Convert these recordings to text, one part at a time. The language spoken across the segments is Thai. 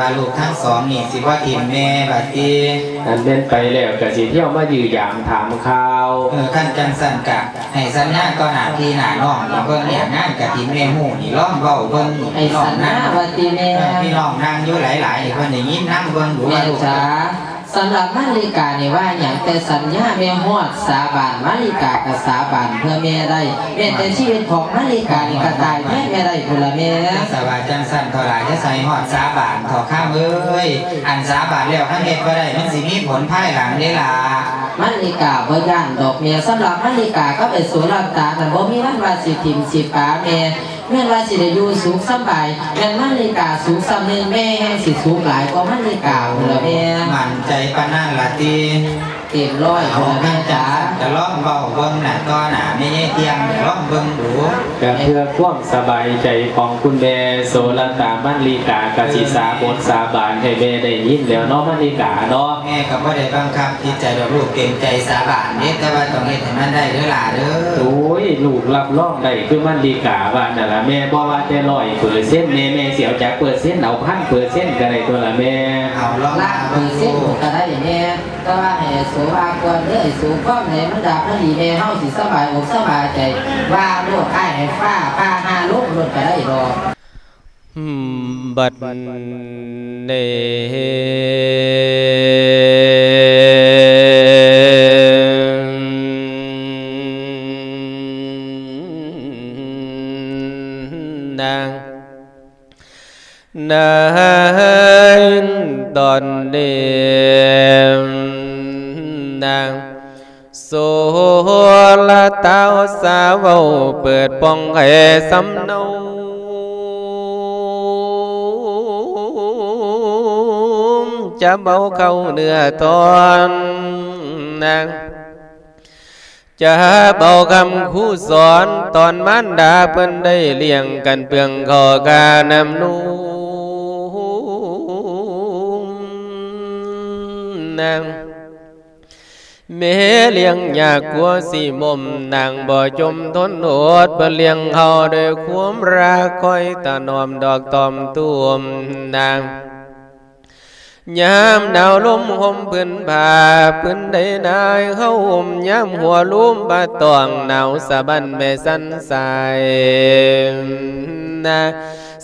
มาลูกทั้งสองนี่สิว่าทิมแม่บัดนี้อันเป็นไปแล้วก็สิเที่ยวมายือยามถามข่าวเออขั้นจังสันกะให้สัญญาก็หนาพี่หนาน้องนี่เบิ่งเนี่ยงานกะทิมแม่หูนี่ร้องเบาเบิ่งนี่ไอ้พี่น้อสังญนั่ญางว่าตีแม่เออพี่น้องนั่งอยู่หลายๆนี่เพิ่นได้ยินนั่งเบิ่งดูแม่ว่าลูกจ๋า สำหรับมาริกานี่ว่าอย่างแต่สัญญาแม่ฮอดสาบานมาริกากับสาบานเพื่อแม่ได้แม่แต่ชีวิตของมาริกานี่ก็ตายแม่แม่ได้พุ่นละแม่สบายจังสันเท่าไหร่จะใส่หอดสาบานถอข้ามเอ้ยอันสาบานแล้วขั้นเฮ็ดบ่ได้มันสิมีผลภายหลังเด้ล่ะมาริกาบ่ย่านดอกแม่สำหรับมาริกาก็ไปสู่ลำตาแต่บ่มีวันว่าสิทิมสิปาแม่ แม่นว่าสิได้อยู่สุขสำบายแม่นมาริกาสุขสำนึงแม่แห่งสิสุขหลายกว่ามาริกาพุ่นละแม่มั่นใจปานนั้นล่ะติเต็มร้อยเอาพุ่นละแม่แม่จ๋าจ๋าจะลองเบาเบิ่งหน้าต่อหน้าไม่ใช่เที่ยงลองเบิ่ง ดูก็เพื่อความสบายใจของคุณแม่โสรตามันลีกากสิสาบทสาบานให้แม่ได้ยินแล้วเนาะมันลีกาเนาะแม่ก็บ่ได้บังคับที่ใจดอกลูกเก่งใจสาบานเด้แต่ว่าต้องเฮ็ดให้มันได้เด้อล่ะเด้อโอ้ยลูกรับรองได้คือมันลีกาว่านั่นล่ะแม่บ่ว่าแต่ร้อยเปอร์เซ็นต์แม่แม่เสียวจากเปอร์เซ็นต์เอาพันเปอร์เซ็นต์ก็ได้ตัวละแม่เอาลองละมาเปอเบิ่งร์เซ็ดูนต์ก็ได้แม่แต่ว่าให้สูว่าควรเด้อสูก้อมไหนมันดับมันดีแม่เฮาสิสบายอกสบายใจว่าโลดอ้ายให้ฟ้าฟ้าหาโลกโลดก็ได้ดอกบัดเนนางนางตอนเดมนาง โสละเต้าสาวเปิดปองให้สำเนาจะเบาเข้าเนื้อตอนนางจะเบาคำคู่สอนตอนมันดาเพิ่นได้เลี้ยงกันเปลืองคอกานำนูนาง เมเลี้ยงอยากกลัวสีมุมนางบ่จมทนโอดเพื่อเลี้ยงเขาด้วยความรักคอยตานอมดอกตอมตุ่มนางยามหนาวลมห่มพื้นผ้าพื้นใดนายเข้าห่มยามหัวลุ่มบาตองหนาวสะบันแม่สันสายนะ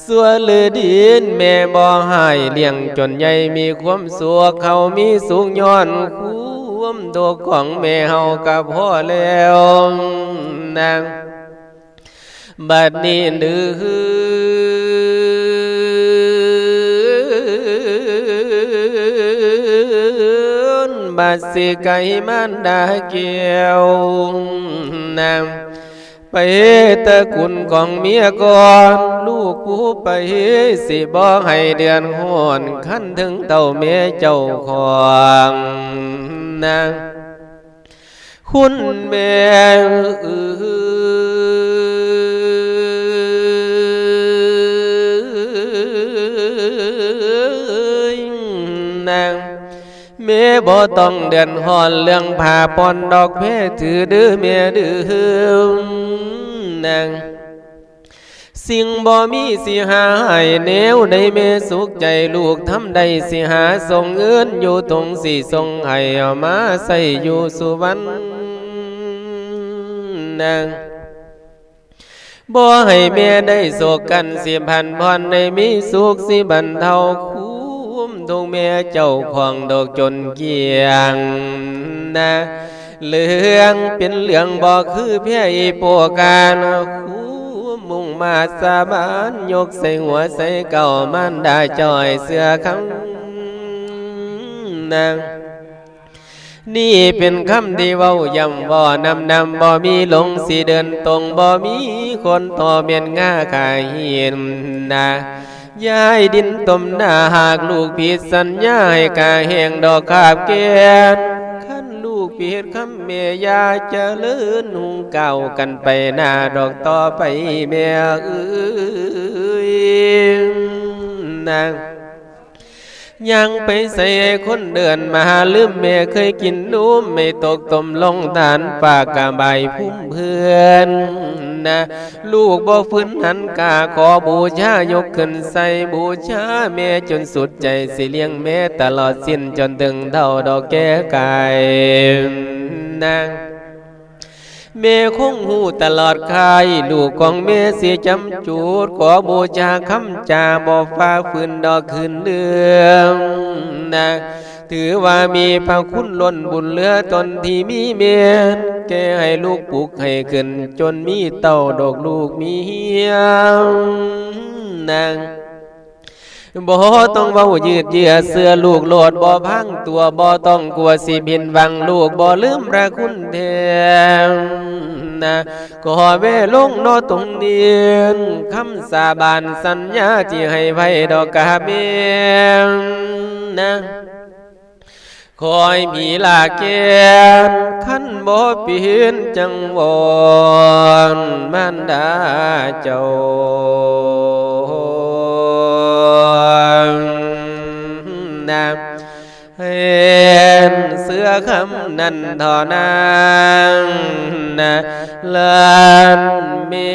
สัวลือดินแม่บ่หายเลี้ยงจนใหญ่มีความสุขเขามีสูงย้อนค วามโดกของแม่เฮากับพ่อแล้วนางบัดนี้ดื้อบัดสิไก่มันดาเกี่ยวนางไปตะกุนของเมียก่อน ลูกผู้ไปสิบอกให้เดือนหอนขั้นถึงเต่าเมียเจ้าของ นางคุณแม่เอยนางแม่บ่ต้องเดือนหอนเรื่องผ่าปอนดอกเพถือดื้อแม่ดื้อนาง สิ่งบ่มีสิหาให้แนวใดแม่สุขใจลูกทำได้สิหาส่งเงินอยู่ตรงสิส่งให้เอามาใส่อยู่สุวรรณนางบ่ให้แม่ได้โศกกันสิพันพรได้มีสุขสิบรรเทาคุ้มทุกแม่เจ้าของดอกจนเกียงนะเรื่องเป็นเรื่องบ่คือเพียอีปวการคู มุ่งมาสาบานยกใส่หัวใส่เก่ามันได้จอยเสื้อคำนางนี่เป็นคำที่เว้ายำบ่นำนำบ่มีหลงสิเดินตรงบ่มีคนต่อเมียนง่าขายเห็นนะย้ายดินต้มหน้าหากลูกผิดสัญญาให้กาแห่งดอกขาบเกนขั้น ลูกผิดคำเมียยาจะลื่อนหุงเก่ากันไปหน้าดอกต่อไปเม่เอ้ยนาง ยังไปใส่คนเดินมาลืมแม่เคยกินนูมไม่ตกตมลงฐานปากกาใบพุ่มเพื่อนนะลูกบ่ฟื้นหันกาขอบูชายกขึ้นใส่บูชาแม่จนสุดใจสิเลี้ยงแม่ตลอดสิ้นจนถึงเท่าดอกแก้ไก่นะ แม่คงหูตลอดกายลูกของแม่เสียจำจูด ขอบูชาคำจาบ่ฟ้าฝืนดอกคืนเดืองนะถือว่ามีพระคุณล้นบุญเหลือตนที่มีเมียนแกให้ลูกปลูกให้ขึ้น จนมีเต้าดอกลูกมีเฮียงนาง บ่ต้องเว้ายืดเยื้อเสื้อลูกโลดบ่พังตัวบ่ต้องกลัวสิบินวังลูกบ่ลืมพระคุณแทนนะขอเวลงโนตรงเนียนคำสาบานสัญญาที่ให้ไว้ดอกกาเบนนะคอยมีลาเกนขั้นบ่เปลี่ยนจังวอนมันดาเจ้า นันทนางนะลานมี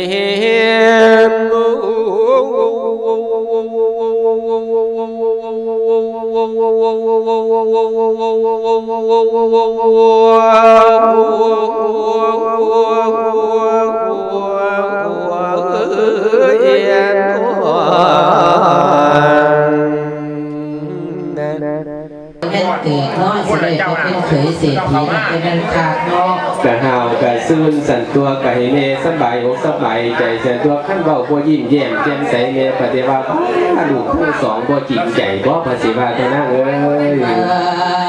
เมสบายอกสบายใจเสียตัวขั้นเบาบ่ยิ้มแย้มแจ่มใสเมปฏิว่าพาลูกผู้สองบ่จริงใจบ่ภาษีว่าเท่านั้นเอ้ย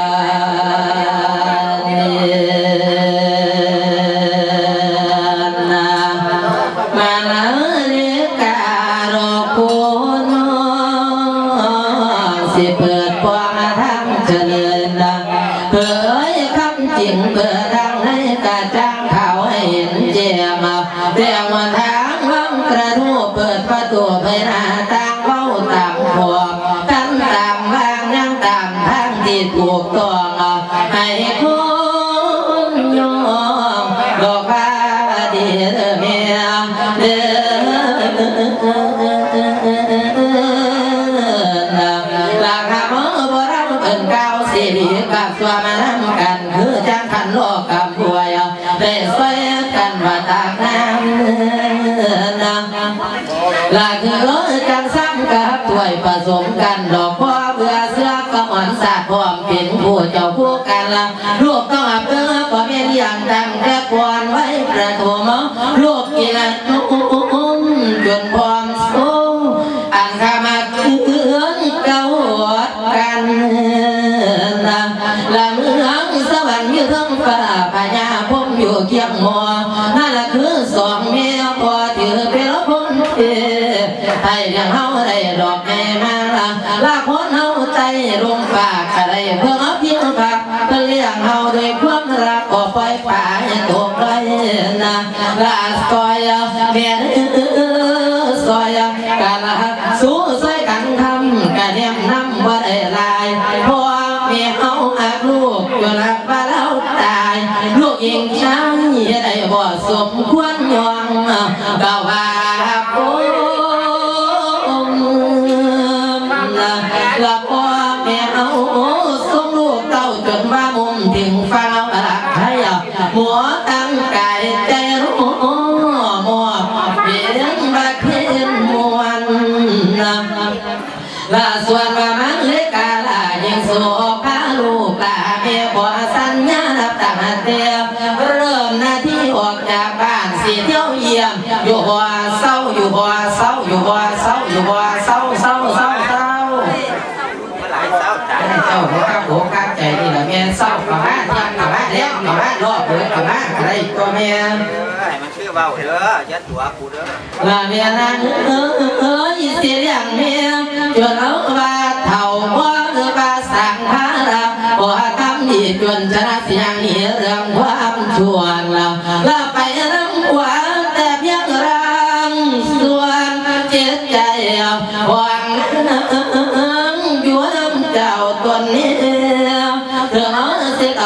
ถูกต้องให้คุณยอมดอกฟ้าดีเด้อเมียเด้อหลักคำโบราณเป็นเก้าสิริกับตัวมานำกันคือจังขันโลกกับป่วยได้ช่วยกันว่าตากน้ำนะหลักคือจังซ้ำกับถ้วยผสมกันดอกพ่อ เบื่อเสื้อก็หอนสาดพร้อมเป็นผู้เจ้าคู่กันละลูกต้องอับเด้อก็เมียนอย่างดังแต่ควรไว้ประถมลูกกินนุ่มจนพร้อมสูงอันขามาเกือนเก่ากันละเมืองสวรรค์อยู่ทั้งฟ้าพญญาพมอยู่เคียงหมอนั่นละคือสองเมียพอถือเป็นพมเอให้เลี้ยงเฮาได้ดอกไม้มาละลาคนเฮา ลงฝากอะไรเพื่อเพียงผักเพื่อเลี้ยงเฮาด้วยความรักก็ปล่อย่าตกได้นะลาซอยแม่ซอยกะละสู้ซอยกันทำกะเนียมน้ำบ่ได้ลายพราะแม่เฮาหักลูกจนรักว่าเราตายลูกยิงช้างอย่าได้บ่สมควรยอมก็ว่า ล อะไรตัวแม่ให้มันชื่อเบาเด้อยัดตัวกูเด้อลาเมียนั้นเอ้ยเสียอย่างเมียจนเอาว่าเท่าว่าเออว่าสั่งหาเราบ่ทำดีจนชนะเสียงหนีเรื่องความชั่วเ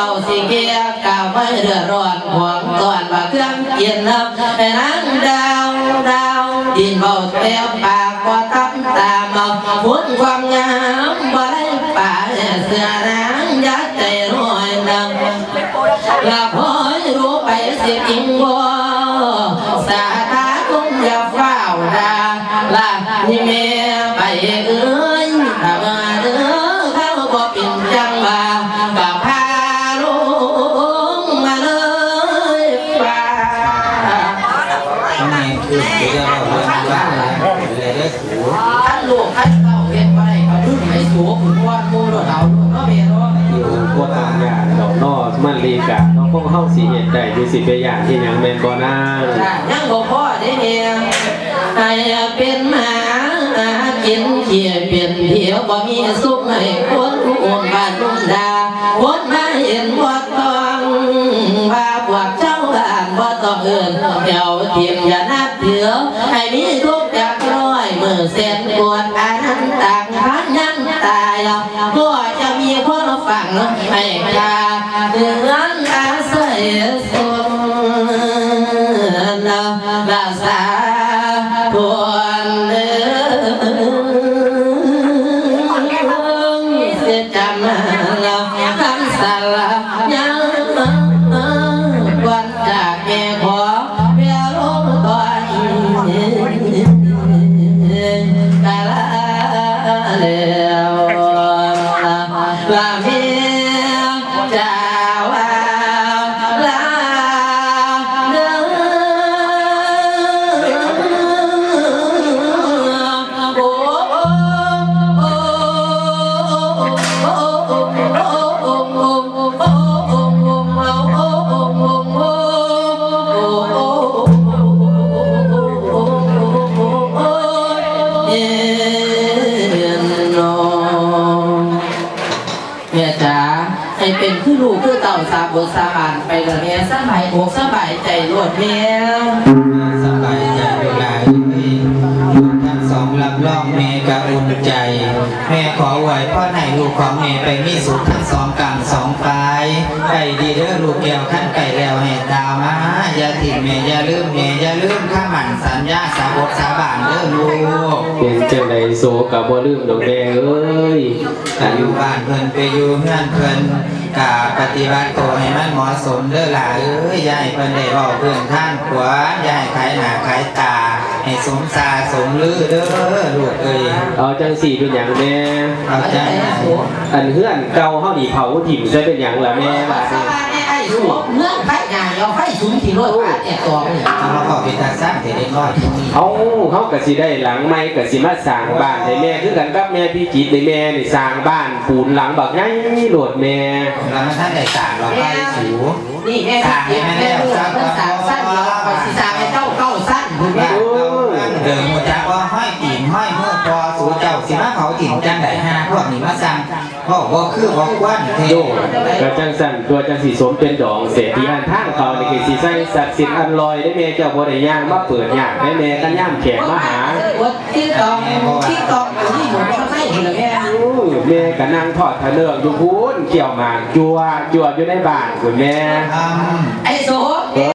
าสิเกียกาไม่เดือดร้อนห่วงตอนว่าเครื่องเย็นนับให้นางดาวดาวดินเบาแต้วปากบ่ทับตาเมาหุ่นความงามบ่ได้ป่าเสื้อนางยัดใจร้อยนำลาพอยรู้ไปสิจริงบ่สาธาคงอย่าเฝ้าดาลาที่แม่ไปเอ้ย งเฮาสิเฮ็ดได้อยู่สิไปอย่างที่หยังแม่นบ่นางจ้ะยังบ่พอได้เนี่ยให้เป็นหมากินเขียเป็นเถียวบ่มีสุขให้คนอ้วนบ้านนุ่มดาคนมาเห็นบ่ต้องว่าพวกเจ้าบ้านบ่ต้องเอิ้นเดี๋ยวเทียมอย่านับถือให้มีทุกข์จากร้อยมือเส้นปวดอานันต่างพันยังตายก็จะมีคนฟังให้กาเดือนอ ศัยส คือลูกคือเต่าสาบสาบานไปกับแม่สบายอกสบายใจรวดแม่สบายใจเวลาทั้งสองรับรองแม่กระอุ่นใจ แม่ขอไหวพ่อไหนลูกของแม่ไปมีสุขทั้งสองกลางสองปลายไปดีเด้อลูกแก้วขั้นไก่แล้วให้ อย่าทิ้งแม่อย่าลืมแม่อย่าลืมข้าหมันสัญญาสาบทสาบานเด้อลูกเป็นจังไดโซก็บ่ลืมดอกแดงเอ้ยถ้าอยู่บ้านเพิ่นไปอยู่เฮือนเพิ่นกาปฏิบัติตัวให้มันเหมาะสมเด้อล่ะเอ้ยอย่าให้เพิ่นได้เว้าเพื่อนท่านขวานอย่าให้ขายหน้าขายตา ให้สมซาสมลือเด้อลูกเอ้ยเอาจังสี่เป็นหยังแม่เอาใจนะอันเฮือนเก่าเฮานี่เผาถิ่มใส่เป็นหยังล่ะแม่บาดสนี้บายไอ้ สูงเมื่อไฟงานเอาไฟสูงที่รถผ่านเนี่ยตัวเนี่ยเอามาขอเป็นตาสร้างแต่เด็กน้อยเอาเฮาก็สิได้หลังใหม่ก็สิมาสร้างบ้านให้แม่คือกันกับแม่พี่จิตในแม่นี่สร้างบ้านปูนหลังบักใหญ่โลดแม่เรามาท่านได้สร้างเราไปสูนี่แม่สิเก็บแม่ลูกเพิ่นสามสั้นเราคอยสิสามให้เจ้าเก้าสั้นคุณแม่เดิมหมดจักว่าห้อยตีนห้อยมือพอสูเจ้าสิมาเขาถิ่นจังไดห้าพวกนี้มาสั่ง พ่อบ่คือบ่ควรเทโยก็จังสั่นตัวจังสีสมเป็นดองเศรษฐีอันทางเขานี่คือสิใส่ศักดิ์สิทธิ์อันลอยได้แม่เจ้าบ่ได้ย่างมาเปิดย่างได้แม่กันย่ามแขกมาหาที่ตองที่ตองที่หมุนเขาให้คุณแม่อู้แม่ก็นั่งทอดทะเลือกอยู่พูนเกี่ยวหมากจัวจัวอยู่ในบ้านคุณแม่ทำไอ้โส